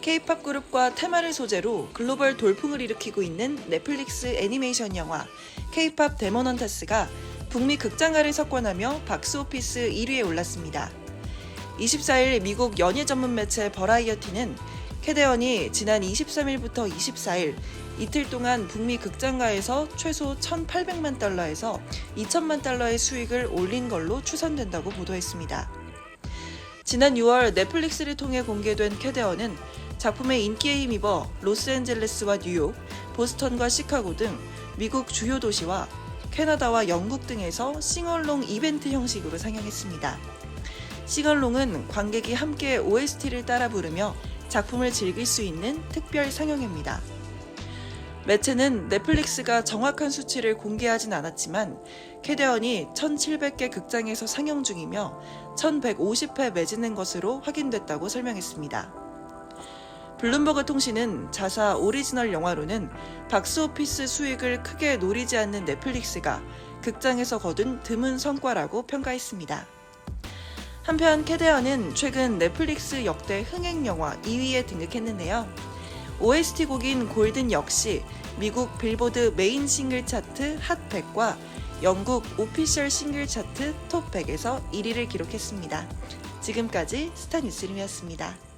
K-팝 그룹과 테마를 소재로 글로벌 돌풍을 일으키고 있는 넷플릭스 애니메이션 영화 K-팝 데모넌타스가 북미 극장가를 석권하며 박스오피스 1위에 올랐습니다. 24일 미국 연예 전문 매체 버라이어티는 캐데언이 지난 23일부터 24일 이틀 동안 북미 극장가에서 최소 1,800만 달러에서 2천만 달러의 수익을 올린 걸로 추산된다고 보도했습니다. 지난 6월 넷플릭스를 통해 공개된 캐데언은 작품의 인기에 힘입어 로스앤젤레스와 뉴욕, 보스턴과 시카고 등 미국 주요 도시와 캐나다와 영국 등에서 싱얼롱 이벤트 형식으로 상영했습니다. 싱얼롱은 관객이 함께 OST를 따라 부르며 작품을 즐길 수 있는 특별 상영입니다. 매체는 넷플릭스가 정확한 수치를 공개하진 않았지만 캐데언이 1,700개 극장에서 상영 중이며 1,150회 매진된 것으로 확인됐다고 설명했습니다. 블룸버그 통신은 자사 오리지널 영화로는 박스오피스 수익을 크게 노리지 않는 넷플릭스가 극장에서 거둔 드문 성과라고 평가했습니다. 한편 캐데언은 최근 넷플릭스 역대 흥행 영화 2위에 등극했는데요. OST 곡인 골든 역시 미국 빌보드 메인 싱글 차트 핫 100과 영국 오피셜 싱글 차트 톱 100에서 1위를 기록했습니다. 지금까지 스타뉴스림이었습니다.